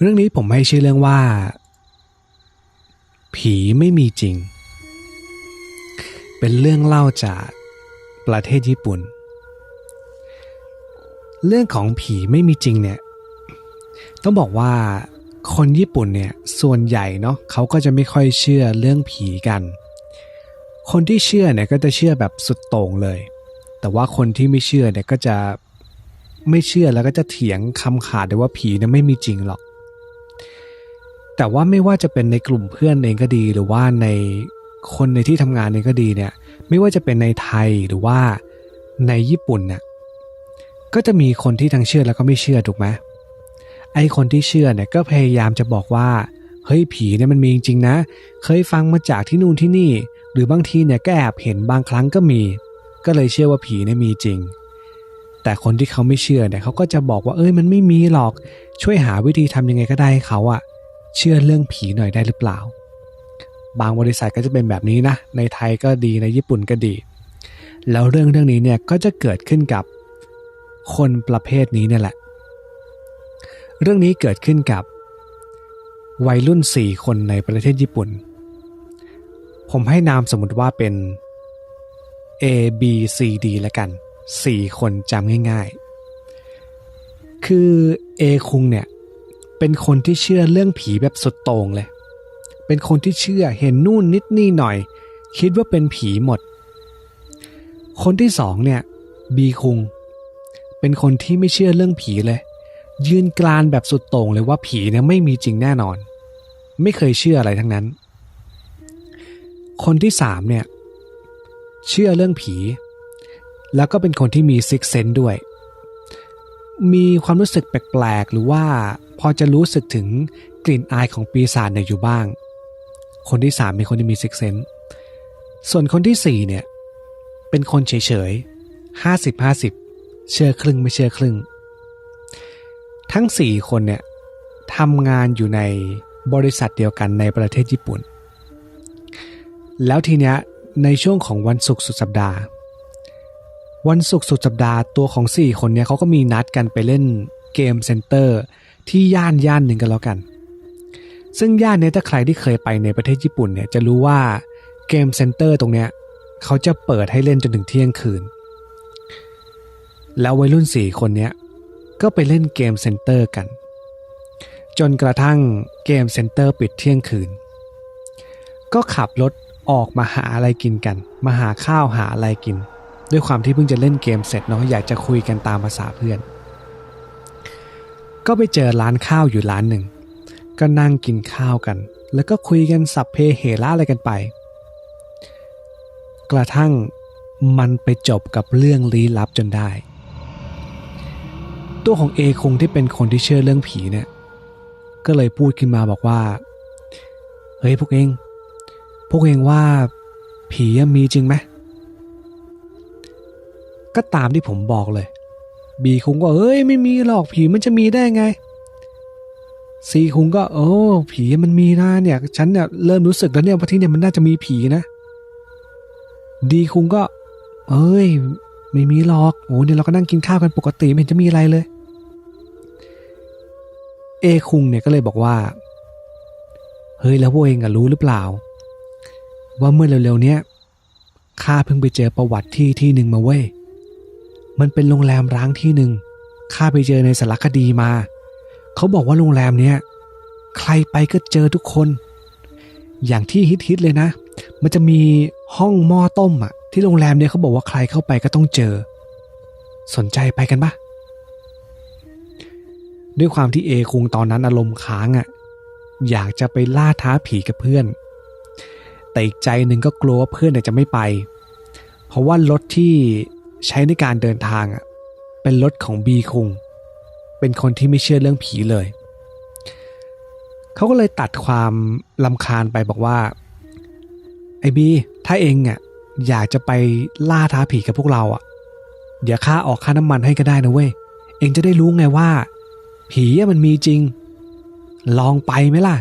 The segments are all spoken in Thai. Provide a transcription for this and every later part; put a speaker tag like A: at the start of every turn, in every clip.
A: เรื่องนี้ผมให้ชื่อเรื่องว่า ผีไม่มีจริง เป็นเรื่องเล่าจากประเทศญี่ปุ่น เรื่องของผีไม่มีจริงเนี่ย ต้องบอกว่าคนญี่ปุ่นเนี่ยส่วนใหญ่เนาะเขาก็จะไม่ค่อยเชื่อเรื่องผีกัน คนที่เชื่อเนี่ยก็จะเชื่อแบบสุดโต่งเลย แต่ว่าคนที่ไม่เชื่อเนี่ยก็จะไม่เชื่อแล้วก็จะเถียงคำขาดเลยว่าผีเนี่ยไม่มีจริงหรอก แต่ว่าไม่ว่าจะเป็นในกลุ่มเพื่อนเองก็ดี หรือว่าในคนในที่ทำงานเองก็ดีเนี่ย ไม่ว่าจะเป็นในไทยหรือว่าในญี่ปุ่นเนี่ยก็จะมีคนที่ทั้งเชื่อแล้วก็ไม่เชื่อถูกไหมไอคนที่เชื่อเนี่ยก็พยายามจะบอกว่าเฮ้ยผีเนี่ยมันมีจริงๆนะ เคยฟังมาจากที่นู่นที่นี่ หรือบางทีเนี่ยก็แอบเห็นบางครั้งก็มี ก็เลยเชื่อว่าผีเนี่ยมีจริง แต่คนที่เขาไม่เชื่อเนี่ยเขาก็จะบอกว่าเอ้ยมันไม่มีหรอก ช่วยหาวิธีทำยังไงก็ได้ให้เขาอะ เชื่อเรื่องผีหน่อยได้หรือเปล่า บางบริษัทก็จะเป็นแบบนี้นะ ในไทยก็ดีในญี่ปุ่นก็ดี แล้วเรื่องเรื่องนี้เนี่ยก็จะเกิดขึ้นกับคนประเภทนี้เนี่ยแหละ เรื่องนี้เกิดขึ้นกับวัยรุ่น 4 คนในประเทศญี่ปุ่น ผมให้นามสมมติว่าเป็น A B C D ละกัน 4 คนจำง่าย ๆ คือ A คุงเนี่ย เป็นคนที่เชื่อเรื่องผีแบบสุดโต่งเลย เป็นคนที่เชื่อเห็นนู่นนิดนี่หน่อย คิดว่าเป็นผีหมด คนที่สองเนี่ย B คุง เป็นคนที่ไม่เชื่อเรื่องผีเลย ยืนกรานแบบสุดโต่งเลยว่าผีเนี่ยไม่มีจริงแน่นอน ไม่เคยเชื่ออะไรทั้งนั้น คนที่สามเนี่ยเชื่อเรื่องผี แล้วก็เป็นคนที่มีซิกเซนด้วย มีความรู้สึกแปลกๆ หรือว่า รู้สึกถึงกลิ่นอายของปีศาจเนี่ยอยู่บ้าง คนที่สามเป็นคนที่มีซิกเซนส่วนคนที่สี่เนี่ยเป็นคนเฉยๆห้าสิบห้าสิบเชื่อครึ่งไม่เชื่อครึ่ง ทั้งสี่คนเนี่ยทำงานอยู่ในบริษัทเดียวกันในประเทศญี่ปุ่น แล้วทีเนี้ยในช่วงของวันศุกร์สุดสัปดาห์ วันศุกร์สุดสัปดาห์ตัวของ 4 คนเนี้ยเขาก็มีนัดกันไปเล่นเกมเซ็นเตอร์ ที่ย่านย่านหนึ่งกันแล้วกัน ซึ่งย่านนี้ถ้าใครที่เคยไปในประเทศญี่ปุ่นเนี่ยจะรู้ว่าเกมเซ็นเตอร์ตรงเนี้ยเขาจะเปิดให้เล่นจนถึงเที่ยงคืน แล้ววัยรุ่น4คนเนี้ยก็ไปเล่นเกมเซ็นเตอร์กัน จนกระทั่งเกมเซ็นเตอร์ปิดเที่ยงคืน ก็ขับรถออกมาหาอะไรกินกัน มาหาข้าวหาอะไรกิน ด้วยความที่เพิ่งจะเล่นเกมเสร็จเนาะอยากจะคุยกันตามภาษาเพื่อน ก็ไปเจอร้านข้าวอยู่ร้านหนึ่ง ก็นั่งกินข้าวกัน แล้วก็คุยกันสับเพเหระอะไรกันไป กระทั่งมันไปจบกับเรื่องลี้ลับจนได้ ตัวของเอคงที่เป็นคนที่เชื่อเรื่องผีเนี่ยก็เลยพูดขึ้นมาบอกว่า เฮ้ยพวกเอง พวกเองว่าผีมีจริงไหม ก็ตามที่ผมบอกเลย บีคุงก็เอ้ยไม่มีหรอกผีมันจะมีได้ไงซีคุงก็โอ้ผีมันมีนะเนี่ยฉันเนี่ยเริ่มรู้สึกแล้วเนี่ยว่าที่เนี่ยมันน่าจะมีผีนะ ดีคุงก็ เอ้ย ไม่มีหรอกโอ้เนี่ยเราก็นั่งกินข้าวกันปกติไม่เห็นจะมีอะไรเลย เอคุงเนี่ยก็เลยบอกว่า เฮ้ยแล้วพวกเองอะรู้หรือเปล่า ว่าเมื่อเร็วๆเนี้ยข้าเพิ่งไปเจอประวัติที่ที่หนึ่งมาเว้ย มันเป็นโรงแรมร้างที่หนึ่งข้าไปเจอในสารคดีมา เขาบอกว่าโรงแรมเนี้ยใครไปก็เจอทุกคน อย่างที่ฮิตๆเลยนะ มันจะมีห้องหม้อต้มอะที่โรงแรมเนี่ยเขาบอกว่าใครเข้าไปก็ต้องเจอ สนใจไปกันปะด้วยความที่เอคุงตอนนั้นอารมณ์ค้างอะอยากจะไปล่าท้าผีกับเพื่อน แต่อีกใจหนึ่งก็กลัวว่าเพื่อนจะไม่ไป เพราะว่ารถที่ ใช้ในการเดินทางอะเป็นรถของบีคุง เป็นคนที่ไม่เชื่อเรื่องผีเลย เขาก็เลยตัดความลำคาญไปบอกว่า ไอ้บี ถ้าเองอะอยากจะไปล่าท้าผีกับพวกเราอะ เดี๋ยวค่าออกค่าน้ำมันให้ก็ได้นะเว้ย เองจะได้รู้ไงว่า ผีมันมีจริง ลองไปไหมล่ะ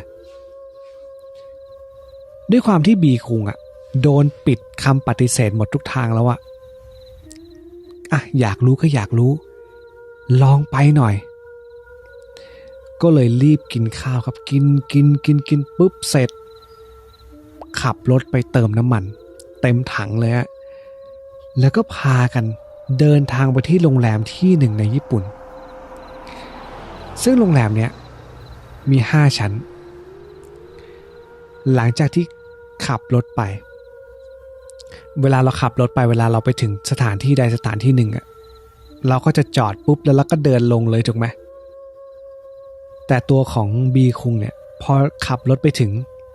A: ด้วยความที่บีคุงอะโดนปิดคำปฏิเสธหมดทุกทางแล้วอะ อะอยากรู้ก็อยากรู้ ลองไปหน่อย ก็เลยรีบกินข้าวครับกินกินกินกินปุ๊บเสร็จ ขับรถไปเติมน้ำมัน เต็มถังเลยฮะแล้วก็พากันเดินทางไปที่โรงแรมที่หนึ่งในญี่ปุ่น ซึ่งโรงแรมเนี้ยมีห้าชั้น หลังจากที่ขับรถไป เวลาเราขับรถไปเวลาเราไปถึงสถานที่ใดสถานที่หนึ่งอะเราก็จะจอดปุ๊บแล้วเราก็เดินลงเลยถูกไหมแต่ตัวของบีคุงเนี่ยพอขับรถไปถึง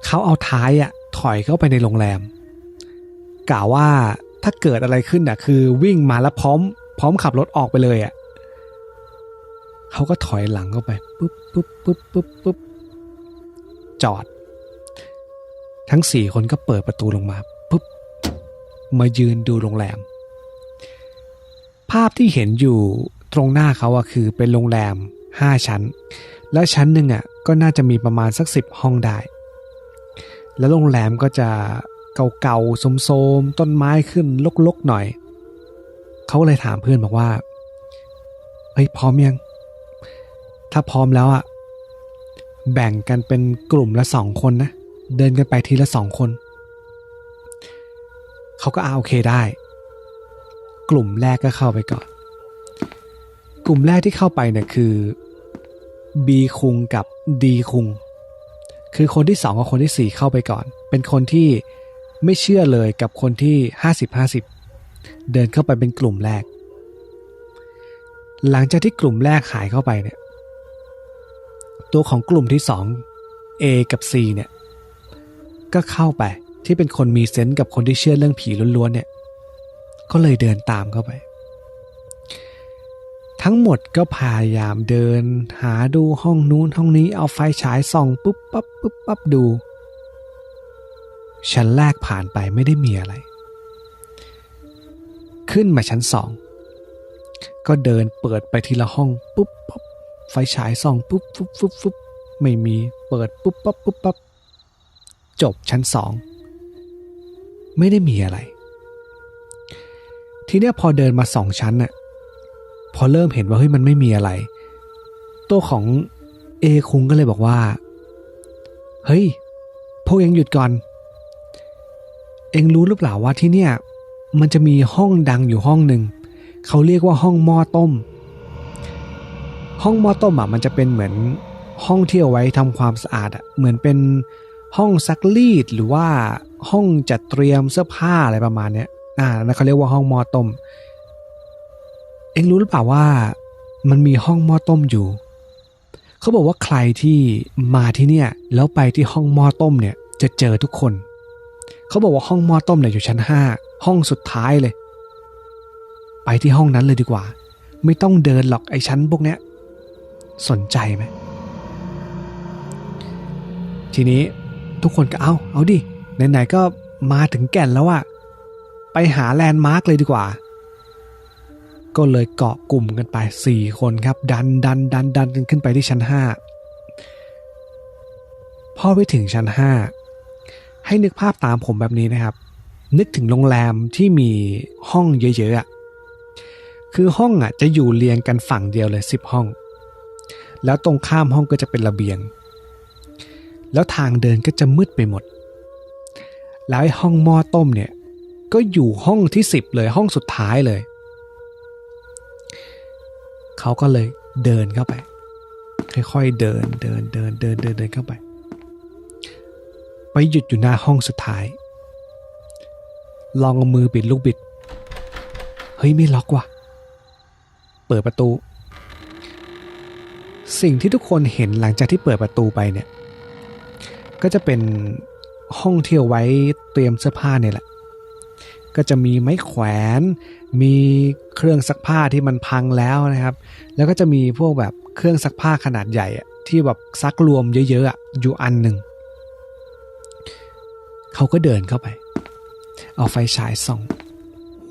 A: เขาเอาท้ายอะถอยเข้าไปในโรงแรมกล่าวว่าถ้าเกิดอะไรขึ้นอะคือวิ่งมาแล้วพร้อม พร้อมขับรถออกไปเลยอะเขาก็ถอยหลังเข้าไปปุ๊บปุ๊บปุ๊บปุ๊บปุ๊บจอด ทั้งสี่คนก็เปิดประตูลงมา มายืนดูโรงแรม ภาพที่เห็นอยู่ตรงหน้าเขาอะคือเป็นโรงแรมห้าชั้น แล้วชั้นหนึ่งอะก็น่าจะมีประมาณสักสิบห้องได้ แล้วโรงแรมก็จะเก่าๆโสมๆต้นไม้ขึ้นลกๆหน่อย เขาเลยถามเพื่อนบอกว่าเฮ้ยพร้อมยัง ถ้าพร้อมแล้วอะแบ่งกันเป็นกลุ่มละสองคนนะ เดินกันไปทีละสองคน เขาก็อาโอเคได้ กลุ่มแรกก็เข้าไปก่อน กลุ่มแรกที่เข้าไปเนี่ยคือ B คุงกับ D คุง คือคนที่สองกับคนที่สี่เข้าไปก่อน เป็นคนที่ไม่เชื่อเลยกับคนที่ 50-50 เดินเข้าไปเป็นกลุ่มแรก หลังจากที่กลุ่มแรกหายเข้าไปเนี่ยตัวของกลุ่มที่ 2 A กับ C เนี่ยก็เข้าไป ที่เป็นคนมีเซนส์กับคนที่เชื่อเรื่องผีล้วนๆเนี่ย ก็เลยเดินตามเข้าไป ทั้งหมดก็พยายามเดิน หาดูห้องนู้นห้องนี้เอาไฟฉายส่องปุ๊บปั๊บปุ๊บปั๊บดู ชั้นแรกผ่านไปไม่ได้มีอะไร ขึ้นมาชั้นสองก็เดินเปิดไปทีละห้องปุ๊บปั๊บไฟฉายส่องปุ๊บปุ๊บปุ๊บปุ๊บไม่มีเปิดปุ๊บปั๊บปุ๊บปั๊บจบชั้นสอง ไม่ได้มีอะไร ทีเนี้ยพอเดินมาสองชั้นน่ะพอเริ่มเห็นว่าเฮ้ยมันไม่มีอะไร ตัวของเอคุงก็เลยบอกว่า เฮ้ย พวกยังหยุดก่อน เองรู้หรือเปล่าว่าที่เนี่ย มันจะมีห้องดังอยู่ห้องหนึ่ง เขาเรียกว่าห้องหม้อต้ม ห้องหม้อต้มอะมันจะเป็นเหมือนห้องที่เอาไว้ทำความสะอาดอะ เหมือนเป็น ห้องซักรีดหรือว่าห้องจัดเตรียมเสื้อผ้าอะไรประมาณเนี้ยอ่าเขาเรียกว่าห้องหม้อต้ม เอ็งรู้หรือเปล่าว่า มันมีห้องหม้อต้มอยู่ เขาบอกว่าใครที่มาที่เนี่ยแล้วไปที่ห้องหม้อต้มเนี่ยจะเจอทุกคน เขาบอกว่าห้องหม้อต้มเนี่ยอยู่ชั้นห้าห้องสุดท้ายเลย ไปที่ห้องนั้นเลยดีกว่า ไม่ต้องเดินหรอกไอ้ชั้นพวกเนี้ย สนใจไหมทีนี้ ทุกคนก็เอาเอาดิไหนๆก็มาถึงแก่นแล้วอะไปหาแลนด์มาร์กเลยดีกว่า ก็เลยเกาะกลุ่มกันไปสี่คนครับ ดันดันดันดันกันขึ้นไปที่ชั้นห้าพอไปถึงชั้นห้าให้นึกภาพตามผมแบบนี้นะครับ นึกถึงโรงแรมที่มีห้องเยอะๆอะคือห้องอะจะอยู่เรียงกันฝั่งเดียวเลยสิบห้อง แล้วตรงข้ามห้องก็จะเป็นระเบียง แล้วทางเดินก็จะมืดไปหมด แล้วห้องหม้อต้มเนี่ยก็อยู่ห้องที่สิบเลยห้องสุดท้ายเลย เขาก็เลยเดินเข้าไป ค่อยๆเดินเดินเดินเดินเดินเดินเข้าไป ไปหยุดอยู่หน้าห้องสุดท้าย ลองเอามือปิดลูกบิด เฮ้ยไม่ล็อกว่ะ เปิดประตู สิ่งที่ทุกคนเห็นหลังจากที่เปิดประตูไปเนี่ย ก็จะเป็นห้องเที่เอาไว้เตรียมเสื้อผ้าเนี่ยแหละ ก็จะมีไม้แขวน มีเครื่องซักผ้าที่มันพังแล้วนะครับ แล้วก็จะมีพวกแบบเครื่องซักผ้าขนาดใหญ่ที่แบบซักรวมเยอะๆอยู่อันหนึ่งเขาก็เดินเข้าไป เอาไฟฉายส่อง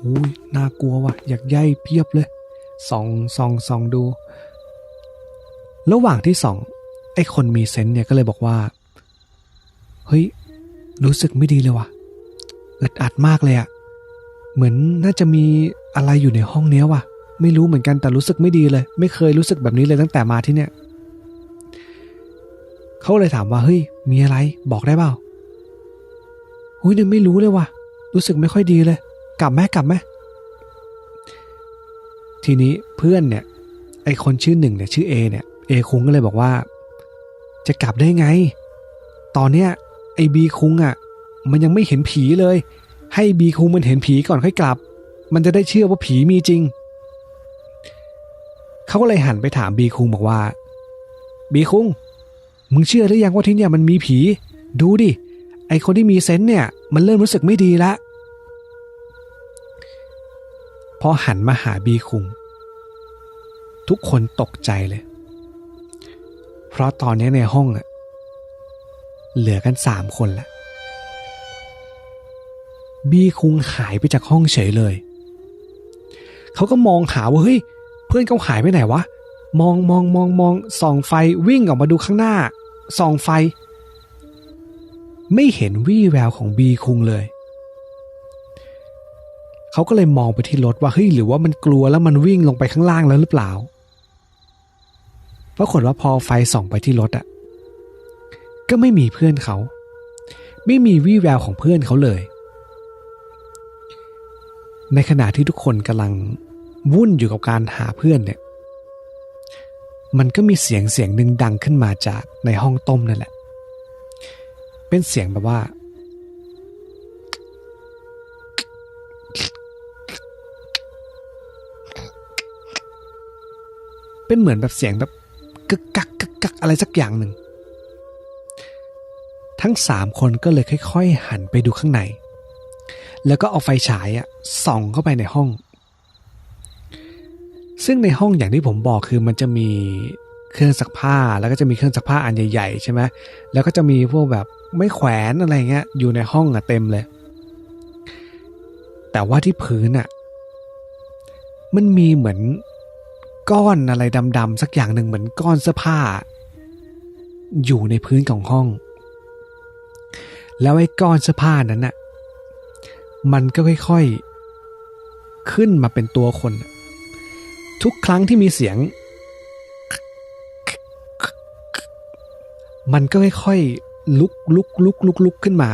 A: อุ้ยน่ากลัวว่ะ อยากย่ายเพียบเลย ส่องส่องส่องดู ระหว่างที่ส่อง ไอ้คนมีเซนต์เนี่ยก็เลยบอกว่า เฮ้ย รู้สึกไม่ดีเลยว่ะอึดอัดมากเลยอะเหมือนน่าจะมีอะไรอยู่ในห้องเนี้ยว่ะ ไม่รู้เหมือนกันแต่รู้สึกไม่ดีเลย ไม่เคยรู้สึกแบบนี้เลยตั้งแต่มาที่เนี่ยเขาเลยถามว่าเฮ้ย มีอะไรบอกได้เปล่าอุ้ยเนี่ยไม่รู้เลยว่ะ รู้สึกไม่ค่อยดีเลย กลับแม่กลับแม่ทีนี้เพื่อนเนี่ย ไอคนชื่อหนึ่งเนี่ยชื่อเอเนี่ยเอคุงก็เลยบอกว่า จะกลับได้ไง ตอนเนี้ย ไอบีคุงอะ มันยังไม่เห็นผีเลย ให้บีคุงมันเห็นผีก่อนค่อยกลับ มันจะได้เชื่อว่าผีมีจริง เขาก็เลยหันไปถามบีคุงบอกว่า บีคุง มึงเชื่อหรือยังว่าที่เนี่ยมันมีผี ดูดิ ไอคนที่มีเซนส์เนี่ย มันเริ่มรู้สึกไม่ดีละพอหันมาหาบีคุง ทุกคนตกใจเลย เพราะตอนนี้ในห้องอะ เหลือกันสามคนละบีคุงหายไปจากห้องเฉยเลย เขาก็มองหาว่าเฮ้ยเพื่อนเขาหายไปไหนวะ มองมองมองมองส่องไฟวิ่งออกมาดูข้างหน้าส่องไฟ ไม่เห็นวี่แววของบีคุงเลย เขาก็เลยมองไปที่รถว่าเฮ้ยหรือว่ามันกลัวแล้วมันวิ่งลงไปข้างล่างแล้วหรือเปล่าปรากฏว่าพอไฟส่องไปที่รถอะ ก็ไม่มีเพื่อนเขา ไม่มีวี่แววของเพื่อนเขาเลย ในขณะที่ทุกคนกำลังวุ่นอยู่กับการหาเพื่อนเนี่ย มันก็มีเสียงเสียงหนึ่งดังขึ้นมาจากในห้องต้มนั่นแหละ เป็นเสียงแบบว่า เป็นเหมือนแบบเสียงแบบกึกกักกึกกักอะไรสักอย่างหนึ่ง ทั้งสามคนก็เลยค่อย ๆ หันไปดูข้างใน แล้วก็เอาไฟฉายอะส่องเข้าไปในห้อง ซึ่งในห้องอย่างที่ผมบอกคือมันจะมีเครื่องซักผ้าแล้วก็จะมีเครื่องซักผ้าอันใหญ่ๆใช่ไหมแล้วก็จะมีพวกแบบไม่แขวนอะไรเงี้ยอยู่ในห้องอะเต็มเลย แต่ว่าที่พื้นอะมันมีเหมือนก้อนอะไรดำๆสักอย่างหนึ่งเหมือนก้อนเสื้อผ้า อยู่ในพื้นของห้อง แล้วไอ้ก้อนเสื้อผ้านั้นน่ะมันก็ค่อยๆ ขึ้นมาเป็นตัวคน ทุกครั้งที่มีเสียง มันก็ค่อยๆ ลุกลุกลุกลุกลุกขึ้นมา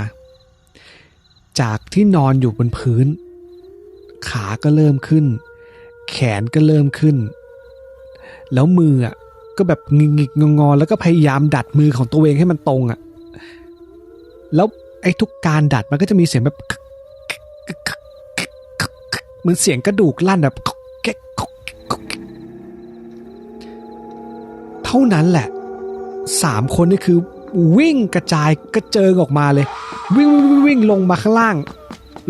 A: จากที่นอนอยู่บนพื้น ขาก็เริ่มขึ้น แขนก็เริ่มขึ้น แล้วมืออะก็แบบงิกงิกงองอแล้วก็พยายามดัดมือของตัวเองให้มันตรงอะ แล้วไอ้ทุกการดัดมันก็จะมีเสียงแบบเหมือนเสียงกระดูกลั่นแบบเท่านั้นแหละสามคนนี่คือวิ่งกระจายกระเจิงออกมาเลย วิ่งวิ่งวิ่งลงมาข้างล่าง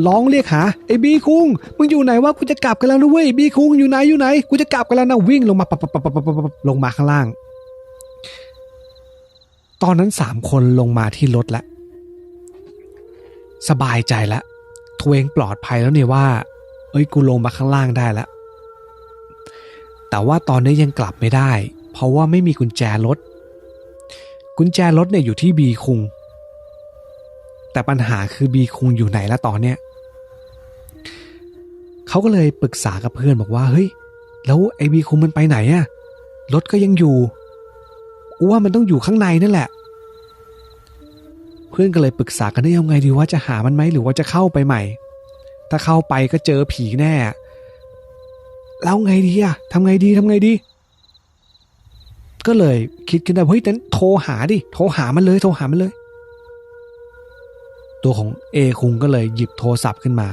A: ร้องเรียกหาไอ้บีคุงมึงอยู่ไหนวะกูจะกลับกันแล้วนะเว้ยบีคุงอยู่ไหนอยู่ไหนกูจะกลับกันแล้วนะวิ่งลงมาปับปับปับปับปับปับลงมาข้างล่าง ตอนนั้นสามคนลงมาที่รถแล้ว สบายใจแล้วตัวเองปลอดภัยแล้วเนี่ยว่า เอ้ยกูลงมาข้างล่างได้แล้วแต่ว่าตอนนี้ยังกลับไม่ได้ เพราะว่าไม่มีกุญแจรถ กุญแจรถเนี่ยอยู่ที่บีคุง แต่ปัญหาคือบีคุงอยู่ไหนแล้วตอนเนี้ยเขาก็เลยปรึกษากับเพื่อนบอกว่าเฮ้ยแล้วไอ้บีคุงมันไปไหนอะรถก็ยังอยู่กูว่ามันต้องอยู่ข้างในนั่นแหละ เพื่อนก็เลยปรึกษากันได้ยังไงดีว่าจะหามันไหมหรือว่าจะเข้าไปใหม่ ถ้าเข้าไปก็เจอผีแน่แล้วไงดีอะทำไงดีทำไงดี ก็เลยคิดกันได้เฮ้ยนั้นโทรหาดิโทรหามันเลย โทรหามันเลย ตัวของเอคุงก็เลยหยิบโทรศัพท์ขึ้นมา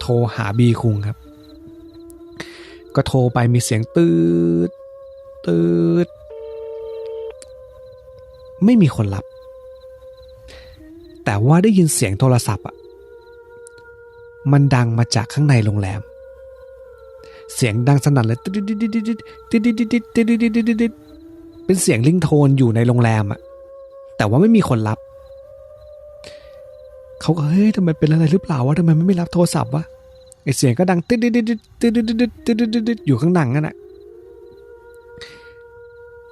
A: โทรหาบีคุงครับ ก็โทรไปมีเสียงตืดตืดไม่มีคนรับ แต่ว่าได้ยินเสียงโทรศัพท์อะ มันดังมาจากข้างในโรงแรม เสียงดังสนั่นเลยติดติดติดติดติดติดติดติดดติดดติดเป็นเสียงลิงโทนอยู่ในโรงแรมอะ แต่ว่าไม่มีคนรับ เขาก็เฮ้ยทำไมเป็นอะไรหรือเปล่าวะทำไมไม่รับโทรศัพท์วะไอเสียงก็ดังติดติดติดติดติดติดติดติดดติดอยู่ข้างหลังนั่นแหละ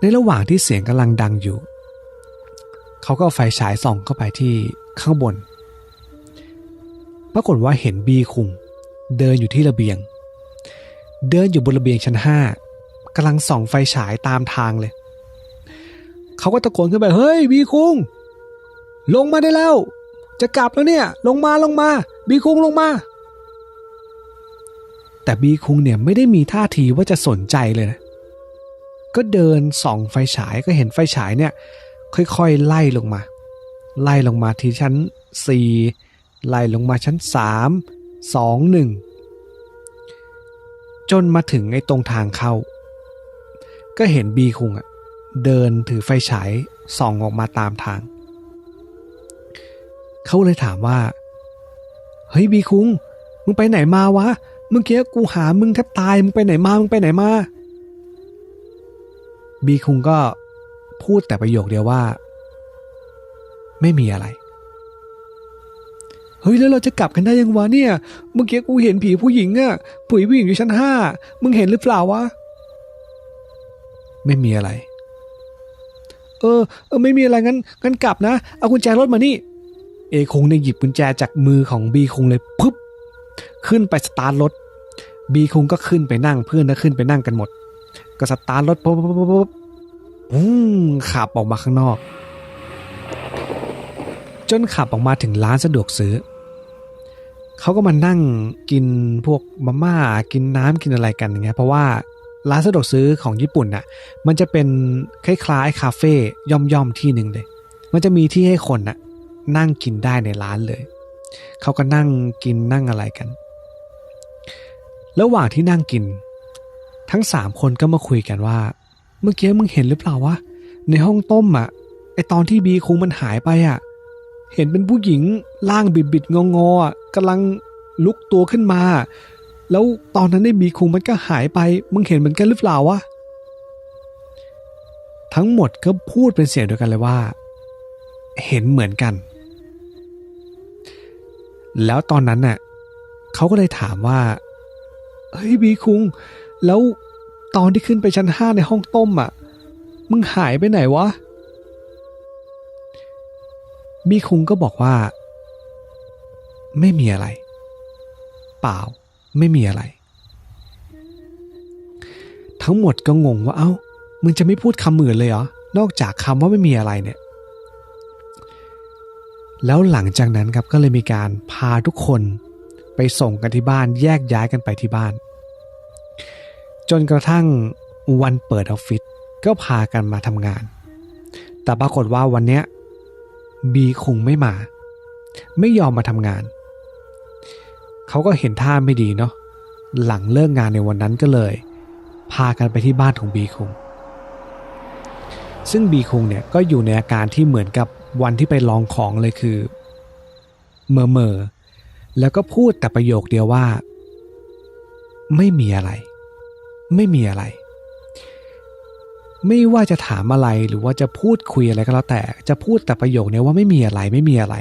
A: ในระหว่างที่เสียงกำลังดังอยู่ เขาก็เอาไฟฉายส่องเข้าไปที่ข้างบน ปรากฏว่าเห็นบีคุงเดินอยู่ที่ระเบียง เดินอยู่บนระเบียงชั้นห้ากำลังส่องไฟฉายตามทางเลย เขาก็ตะโกนขึ้นไป เฮ้ยบีคุง ลงมาได้แล้ว จะกลับแล้วเนี่ย ลงมาลงมา บีคุงลงมา แต่บีคุงเนี่ยไม่ได้มีท่าทีว่าจะสนใจเลยนะ ก็เดินส่องไฟฉายก็เห็นไฟฉายเนี่ย ค่อยๆ ไล่ลงมา ไล่ลงมาที่ชั้นสี่ไล่ลงมาชั้นสามสองหนึ่งจนมาถึงไอ้ตรงทางเข้า ก็เห็นบีคุงอะเดินถือไฟฉายส่องออกมาตามทาง เขาเลยถามว่า เฮ้ยบีคุง มึงไปไหนมาวะ เมื่อกี้กูหามึงแทบตาย มึงไปไหนมา มึงไปไหนมา บีคุงก็ พูดแต่ประโยคเดียวว่า ไม่มีอะไร เฮ้ยแล้วเราจะกลับกันได้ยังวะเนี่ย เมื่อกี้กูเห็นผีผู้หญิงอะผีผู้หญิงอยู่ชั้นห้ามึงเห็นหรือเปล่าวะ ไม่มีอะไร เออเออ ไม่มีอะไรงั้นงั้นกลับนะ เอากุญแจรถมานี่ เอคงเนี่ยหยิบกุญแจจากมือของบีคงเลยปึ๊บขึ้นไปสตาร์ทรถบีคงก็ขึ้นไปนั่งเพื่อนก็ขึ้นไปนั่งกันหมด ก็สตาร์ทรถปุ๊บปุ๊บปุ๊บ อืมขับออกมาข้างนอก จนขับออกมาถึงร้านสะดวกซื้อ เขาก็มานั่งกินพวกมาม่ากินน้ำกินอะไรกันอย่างเงี้ยเพราะว่าร้านสะดวกซื้อของญี่ปุ่นน่ะ มันจะเป็นคล้ายๆคาเฟ่ย่อมๆที่หนึ่งเลย มันจะมีที่ให้คนน่ะ นั่งกินได้ในร้านเลย เขาก็นั่งกินนั่งอะไรกัน ระหว่างที่นั่งกิน ทั้งสามคนก็มาคุยกันว่า เมื่อกี้มึงเห็นหรือเปล่าวะ ในห้องต้มอะ ไอตอนที่บีคุงมันหายไปอะ เห็นเป็นผู้หญิงร่างบิดบิดงองๆอะกำลังลุกตัวขึ้นมา แล้วตอนนั้นไอบีคุงมันก็หายไป มึงเห็นเหมือนกันหรือเปล่าวะ ทั้งหมดก็พูดเป็นเสียงเดียวกันเลยว่า เห็นเหมือนกัน แล้วตอนนั้นน่ะเขาก็เลยถามว่า เฮ้ยบีคุง แล้ว ตอนที่ขึ้นไปชั้นห้าในห้องต้มอะ มึงหายไปไหนวะบีคุงก็บอกว่า ไม่มีอะไร เปล่าไม่มีอะไร ทั้งหมดก็งงว่าเอ้า มึงจะไม่พูดคำอื่นเลยเหรอ นอกจากคำว่าไม่มีอะไรเนี่ย แล้วหลังจากนั้นครับก็เลยมีการพาทุกคนไปส่งกันที่บ้านแยกย้ายกันไปที่บ้าน จนกระทั่งวันเปิดออฟฟิศก็พากันมาทำงาน แต่ปรากฏว่าวันเนี้ยบีคงไม่มา ไม่ยอมมาทำงาน เขาก็เห็นท่าไม่ดีเนาะหลังเลิกงานในวันนั้นก็เลย พากันไปที่บ้านของบีคงซึ่งบีคงเนี่ยก็อยู่ในอาการที่เหมือนกับวันที่ไปลองของเลยคือเมอเมอแล้วก็พูดแต่ประโยคเดียวว่า ไม่มีอะไร ไม่มีอะไร ไม่ว่าจะถามอะไรหรือว่าจะพูดคุยอะไรก็แล้วแต่ จะพูดแต่ประโยคนี้ว่าไม่มีอะไรไม่มีอะไร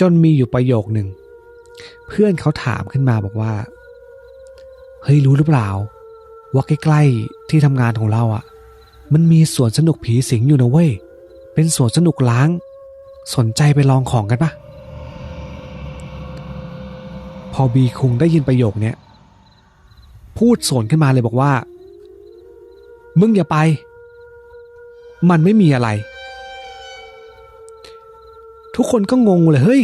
A: จนมีอยู่ประโยคหนึ่ง เพื่อนเขาถามขึ้นมาบอกว่า เฮ้ยรู้หรือเปล่า ว่าใกล้ๆที่ทำงานของเราอะ่ะ มันมีสวนสนุกผีสิงอยู่นะเว้ย เป็นสวนสนุกล้าง สนใจไปลองของกันปะพอบีคุงได้ยินประโยคเนี้ย พูดสวนขึ้นมาเลยบอกว่า มึงอย่าไป มันไม่มีอะไร ทุกคนก็งงเลยเฮ้ย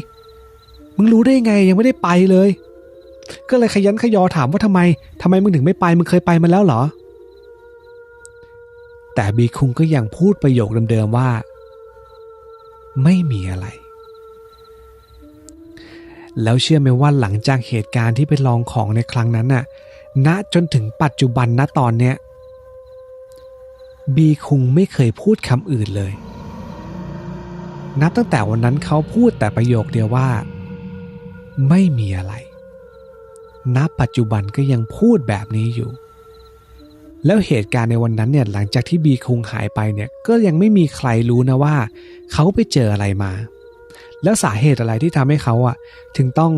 A: มึงรู้ได้ไงยังไม่ได้ไปเลย ก็เลยขยันขยอถามว่าทำไมทำไมมึงถึงไม่ไป มึงเคยไปมาแล้วเหรอ แต่บีคุงก็ยังพูดประโยคเดิมๆว่า ไม่มีอะไรแล้วเชื่อไหมว่าหลังจากเหตุการณ์ที่ไปลองของในครั้งนั้นน่ะ ณจนถึงปัจจุบันณตอนเนี้ยบีคุงไม่เคยพูดคำอื่นเลย นับตั้งแต่วันนั้นเขาพูดแต่ประโยคเดียวว่า ไม่มีอะไร ณ ปัจจุบันก็ยังพูดแบบนี้อยู่ แล้วเหตุการณ์ในวันนั้นเนี่ยหลังจากที่บีคุงหายไปเนี่ยก็ยังไม่มีใครรู้นะว่า เขาไปเจออะไรมา แล้วสาเหตุอะไรที่ทำให้เขาอะถึงต้อง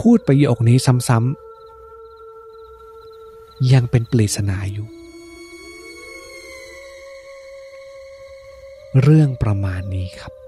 A: พูดประโยคนี้ซ้ำๆ ยังเป็นปริศนาอยู่ เรื่องประมาณนี้ครับ